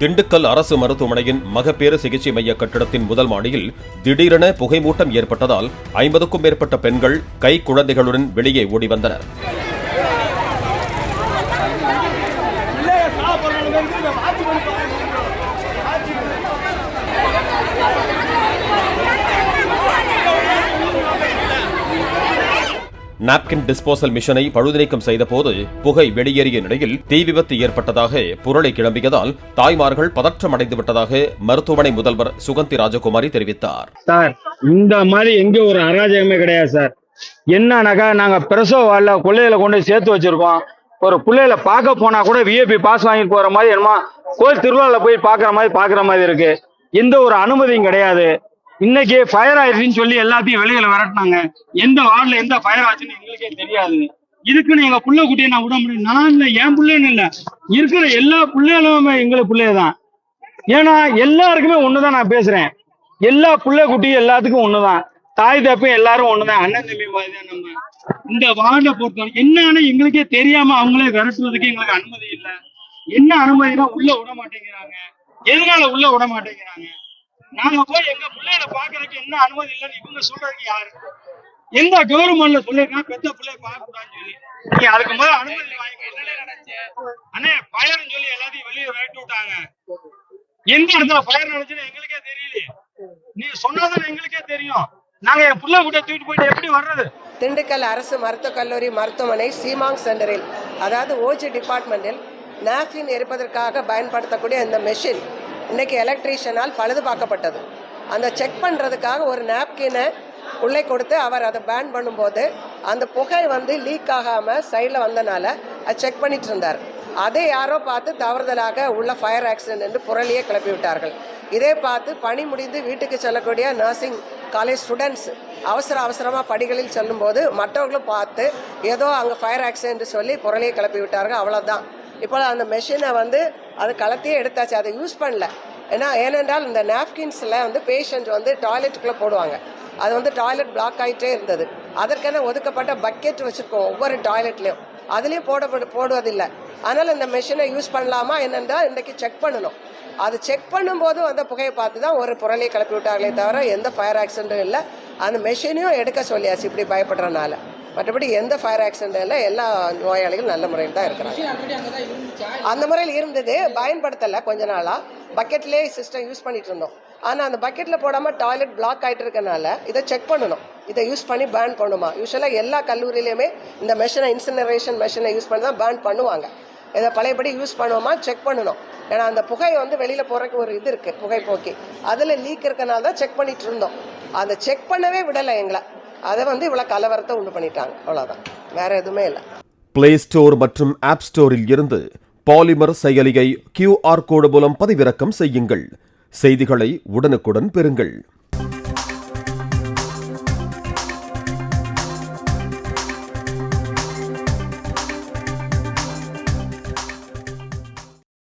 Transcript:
திண்டுக்கல் அரசு மருத்துவமனையின் மகப்பேறு சிகிச்சை மைய கட்டிடத்தின் முதல் மாடியில் திடீரென புகைமூட்டம் ஏற்பட்டதால் ஐம்பதுக்கும் மேற்பட்ட பெண்கள் கை குழந்தைகளுடன் வெளியே ஓடி வந்தனர். நாப்கின் டிஸ்போசல் மிஷனை பழுதுநீக்கம் செய்தபோது புகை வெளியேறிய நிலையில் தீ விபத்து ஏற்பட்டதாக புரளை கிளம்பியதால் தாய்மார்கள் பதற்றமடைந்து விட்டதாக மருத்துவமனை முதல்வர் சுகந்தி ராஜகுமாரி தெரிவித்தார். சார் இந்த மாதிரி எங்க ஒரு அராஜகமே கிடையாது சார். என்னன்னாக்கா நாங்க பிரசவ வார்டில் கொள்ளையில கொண்டு சேர்த்து வச்சிருக்கோம். ஒரு பிள்ளையில பார்க்க போனா கூட விஐபி பாஸ் வாங்கிட்டு போற மாதிரி என்னமா கோயில் திருவிழாவில் போய் பார்க்குற மாதிரி பார்க்குற மாதிரி இருக்கு. எந்த ஒரு அனுமதியும் கிடையாது. இன்னைக்கு ஃபயர் ஆயிடுச்சுன்னு சொல்லி எல்லாத்தையும் வெளியில விரட்டினாங்க. எந்த வார்டில் எந்த ஃபயர் ஆச்சுன்னு எங்களுக்கே தெரியாது. இதுக்குன்னு எங்க புள்ள குட்டியை நான் விட முடியும். நான் இல்லை என் பிள்ளைன்னு இல்லை. இருக்கிற எல்லா பிள்ளைகளும் எங்களுக்கு பிள்ளையதான். ஏன்னா எல்லாருக்குமே ஒண்ணுதான் நான் பேசுறேன். எல்லா பிள்ளை குட்டி எல்லாத்துக்கும் ஒண்ணுதான். தாய் தப்பும் எல்லாரும் ஒண்ணுதான். அண்ணன் தம்பி மாதிரி தான் நம்ம. இந்த வார்டை பொறுத்த என்னன்னு எங்களுக்கே தெரியாம அவங்களே விரட்டுறதுக்கு எங்களுக்கு அனுமதி இல்ல. என்ன அனுமதினா உள்ள விட மாட்டேங்கிறாங்க. எதனால உள்ள விட மாட்டேங்கிறாங்க? நாங்க போய் எங்க பிள்ளைகளை பாக்குறதுக்கு என்ன அனுமதி இல்லைன்னு இவங்க சொல்றதுக்கு யாரு? எந்த கவர்மெண்ட்ல சொல்லிருக்காங்க பெத்த பிள்ளைய பார்க்க கூடாதுன்னு சொல்லி. நீங்க அதுக்கு முதல்ல அனுமதி வாங்கி நடந்துச்சு? அண்ணே பயர்னு சொல்லி எல்லாத்தையும் வெளியே விரட்டி விட்டாங்க. எந்த இடத்துல பயர் நடந்துச்சுன்னு எங்களுக்கே தெரியல நீ சொன்னதுன்னு எங்களுக்கே தெரியும். நாங்க என் புள்ள கூட தூக்கிட்டு போயிட்டு எப்படி வர்றது? திண்டுக்கல் அரசு மருத்துவக் கல்லூரி மருத்துவமனை சீமாங் சென்டரில் அதாவது ஓஜி டிபார்ட்மெண்டில் நாப்கின் எரிப்பதற்காக பயன்படுத்தக்கூடிய இந்த மெஷின் இன்றைக்கி எலக்ட்ரீஷியனால் பழுது பார்க்கப்பட்டது. அந்த செக் பண்ணுறதுக்காக ஒரு நாப்கினை உள்ளே கொடுத்து அவர் அதை பேன் பண்ணும்போது அந்த புகை வந்து லீக் ஆகாமல் சைடில் வந்தனால அதை செக் பண்ணிட்டு இருந்தார். அதை யாரோ பார்த்து தவறுதலாக உள்ள ஃபயர் ஆக்சிடென்ட் என்று புரளியே கிளப்பி விட்டார்கள். இதே பார்த்து பணி முடிந்து வீட்டுக்கு செல்லக்கூடிய நர்சிங் காலேஜ் ஸ்டூடெண்ட்ஸ் அவசர அவசரமாக படிகளில் செல்லும்போது மற்றவர்களும் பார்த்து ஏதோ அங்கே ஃபயர் ஆக்சிடென்ட் சொல்லி புரளியை கிளப்பி விட்டார்கள். அவ்வளோதான் இப்போ அந்த மெஷினை வந்து அது கலத்தியே எடுத்தாச்சு. அதை யூஸ் பண்ணல. ஏன்னா ஏனென்றால் இந்த நாப்கின்ஸில் வந்து பேஷண்ட் வந்து டாய்லெட்டுக்குள்ளே போடுவாங்க. அது வந்து டாய்லெட் பிளாக் ஆகிட்டே இருந்தது. அதற்கென ஒதுக்கப்பட்ட பக்கெட் வச்சுருக்கோம் ஒவ்வொரு டாய்லெட்லேயும் அதுலேயும் போடப்படு போடுவதில்லை. அதனால் இந்த மெஷினை யூஸ் பண்ணலாமா என்னென்றால் இன்றைக்கி செக் பண்ணணும். அது செக் பண்ணும்போது அந்த புகையை பார்த்து தான் ஒரு புரளியை கிளப்பி விட்டாங்களே தவிர எந்த ஃபயர் ஆக்சிடென்ட்டும் இல்லை. அந்த மெஷினையும் எடுக்க சொல்லியாச்சு இப்படி பயப்படுறனால மற்றபடி எந்த ஃபயர் ஆக்சிடென்ட் இல்லை எல்லா நோயாளிகளும் நல்ல முறையில் தான் இருக்கிறாங்க. அந்த முறையில் இருந்தது பயன்படுத்தலை கொஞ்ச நாளாக பக்கெட்லேயே சிஸ்டம் யூஸ் பண்ணிட்டு இருந்தோம். ஆனால் அந்த பக்கெட்டில் போடாமல் டாய்லெட் பிளாக் ஆகிட்டு இருக்கனால இதை செக் பண்ணணும். இதை யூஸ் பண்ணி பேன் பண்ணுமா? யூஸ்வலாக எல்லா கல்லூரியிலையுமே இந்த மெஷினை இன்சினரேஷன் மெஷினை யூஸ் பண்ணி தான் பேன் பண்ணுவாங்க. இதை பழையபடி யூஸ் பண்ணுவோமா? செக் பண்ணணும். ஏன்னா அந்த புகை வந்து வெளியில் போகிறக்கு ஒரு இது இருக்குது புகை போக்கி அதில் லீக் இருக்கனால தான் செக் பண்ணிகிட்டு இருந்தோம். அந்த செக் பண்ணவே விடலை எங்களை. அதை வந்து இவ்வளோ கலவரத்தை உண்டு பண்ணிட்டாங்க. அவ்வளோதான் வேற எதுவுமே இல்லை. பிளே ஸ்டோர் மற்றும் ஆப் ஸ்டோரில் இருந்து பாலிமர் செயலியை கியூஆர் கோடு மூலம் பதிவிறக்கம் செய்யுங்கள். செய்திகளை உடனுக்குடன் பெறுங்கள்.